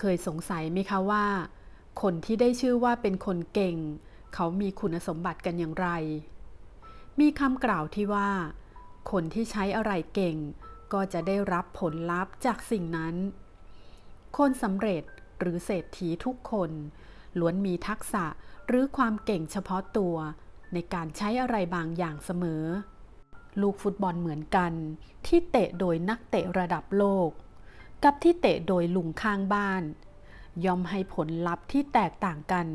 เคยสงสัยไหมคะว่า คนที่ได้ชื่อว่าเป็นคนเก่ง เขามีคุณสมบัติกันอย่างไร มีคำกล่าวที่ว่า คนที่ใช้อะไรเก่ง ก็จะได้รับผลลัพธ์จากสิ่งนั้น คนสำเร็จหรือเศรษฐีทุกคนล้วนมีทักษะหรือความเก่งเฉพาะตัว ในการใช้อะไรบางอย่างเสมอ ลูกฟุตบอลเหมือนกัน ที่เตะโดยนักเตะระดับโลก กับที่เตะโดยลุงข้างบ้าน ย่อมให้ผลลัพธ์ที่แตกต่างกัน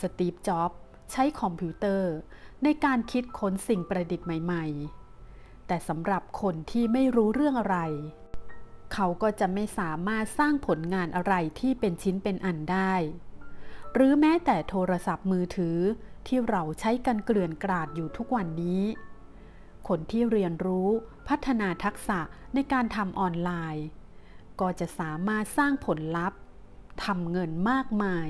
สตีฟ จ็อบส์ใช้คอมพิวเตอร์ในการคิดค้นสิ่งประดิษฐ์ใหม่ๆ แต่สำหรับคนที่ไม่รู้เรื่องอะไร เขาก็จะไม่สามารถสร้างผลงานอะไรที่เป็นชิ้นเป็นอันได้ หรือแม้แต่โทรศัพท์มือถือที่เราใช้กันเกลื่อนกราดอยู่ทุกวันนี้ คนที่เรียนรู้พัฒนาทักษะในการทำออนไลน์ ก็จะสามารถสร้างผลลัพธ์ทำเงินมากมาย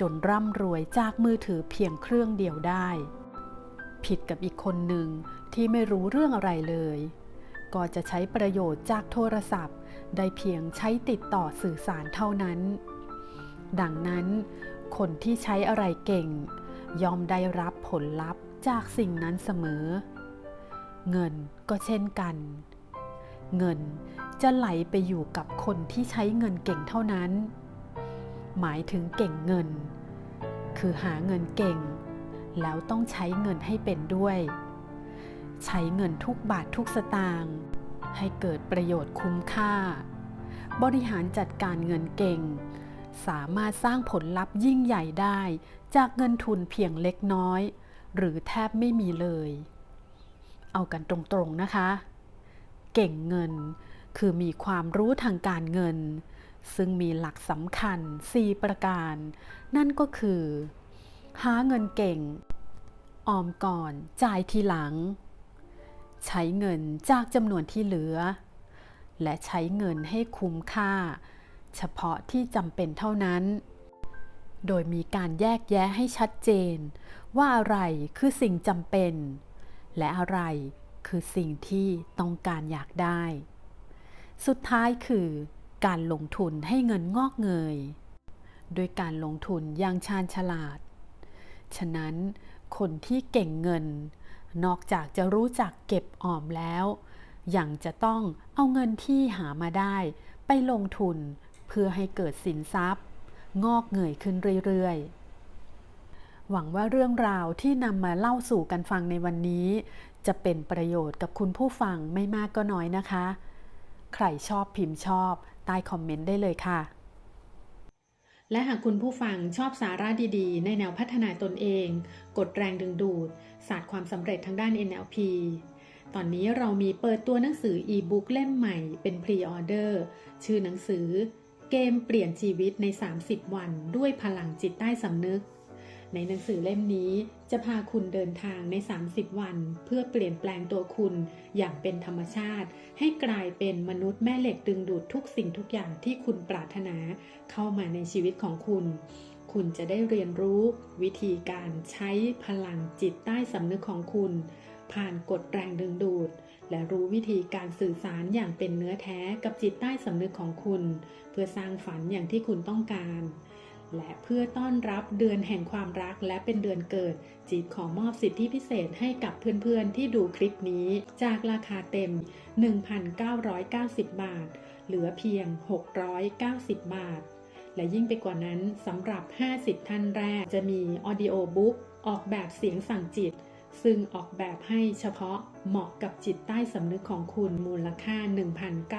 จนร่ำรวยจากมือถือเพียงเครื่องเดียวได้ ผิดกับอีกคนหนึ่งที่ไม่รู้เรื่องอะไรเลย ก็จะใช้ประโยชน์จากโทรศัพท์ ได้เพียงใช้ติดต่อสื่อสารเท่านั้น ดังนั้น คนที่ใช้อะไรเก่ง ยอมได้รับผลลัพธ์จากสิ่งนั้นเสมอ เงินก็เช่นกัน เงินจะไหลไปอยู่กับคนที่ใช้เงินเก่งเท่านั้น หมายถึงเก่งเงิน คือหาเงินเก่ง แล้วต้องใช้เงินให้เป็นด้วย ใช้เงินทุกบาททุกสตางค์ให้เกิดประโยชน์คุ้มค่า บริหารจัดการเงินเก่ง สามารถสร้างผลลัพธ์ยิ่งใหญ่ได้ จากเงินทุนเพียงเล็กน้อย หรือแทบไม่มีเลย เอากันตรงๆนะคะ เก่งเงิน คือมีความรู้ทางการเงิน ซึ่งมีหลักสำคัญ 4 ประการ นั่นก็คือ หาเงินเก่ง ออมก่อน จ่ายทีหลัง ใช้เงินจากจำนวนที่เหลือ และใช้เงินให้คุ้มค่า เฉพาะที่จำเป็นเท่านั้นโดยมีการแยกแยะให้ชัดเจน ว่าอะไรคือสิ่งจำเป็น และอะไรคือสิ่งที่ต้องการอยากได้ สุดท้ายคือการลงทุนให้เงินงอกเงย โดยการลงทุนอย่างชาญฉลาด ฉะนั้นคนที่เก่งเงิน นอกจากจะรู้จักเก็บออมแล้วยังจะต้องเอาเงินที่หามาได้ไปลงทุนเพื่อให้เกิดสินทรัพย์ งอกเงยขึ้นเรื่อยๆ หวังว่าเรื่องราวที่นำมาเล่าสู่กันฟังในวันนี้ จะเป็นประโยชน์กับคุณผู้ฟังไม่มากก็น้อยนะคะ ใครชอบพิมพ์ชอบ ใต้คอมเมนต์ได้เลยค่ะ และหากคุณผู้ฟังชอบสาระดีๆ ในแนวพัฒนาตนเอง กดแรงดึงดูด ศาสตร์ความสำเร็จทางด้าน NLP ตอนนี้เรามีเปิดตัวหนังสืออีบุ๊กเล่มใหม่เป็นพรีออเดอร์ชื่อหนังสือ เกมเปลี่ยนชีวิตใน 30 วันด้วยพลังจิตใต้สำนึก ในหนังสือเล่มนี้จะพาคุณเดินทางใน 30 วัน เพื่อเปลี่ยนแปลงตัวคุณอย่างเป็นธรรมชาติ ให้กลายเป็นมนุษย์แม่เหล็กดึงดูดทุกสิ่งทุกอย่างที่คุณปรารถนาเข้ามาในชีวิตของคุณ คุณจะได้เรียนรู้วิธีการใช้พลังจิตใต้สำนึกของคุณ ผ่านกฎแรงดึงดูด และรู้วิธีการสื่อสารอย่างเป็นเนื้อแท้กับจิตใต้สำนึกของคุณ เพื่อสร้างฝันอย่างที่คุณต้องการ และเพื่อต้อนรับเดือนแห่งความรักและเป็นเดือนเกิด จีดขอมอบสิทธิพิเศษให้กับเพื่อนๆ ที่ดูคลิปนี้ จากราคาเต็ม 1,990 บาท เหลือเพียง 690 บาท และยิ่งไปกว่านั้นสำหรับ 50 ท่านแรกจะมีออดิโอบุ๊กออกแบบเสียงสั่งจิต ซึ่งออกแบบให้เฉพาะเหมาะกับจิตใต้สำนึกของคุณมูลค่า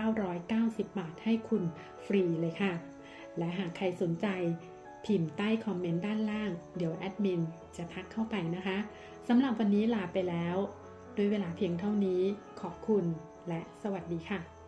1,990 บาทให้คุณฟรีเลยค่ะ และหากใครสนใจ พิมพ์ใต้คอมเมนต์ด้านล่าง เดี๋ยวแอดมินจะทักเข้าไปนะคะสำหรับวันนี้ลาไปแล้ว ด้วยเวลาเพียงเท่านี้ขอบคุณและสวัสดีค่ะ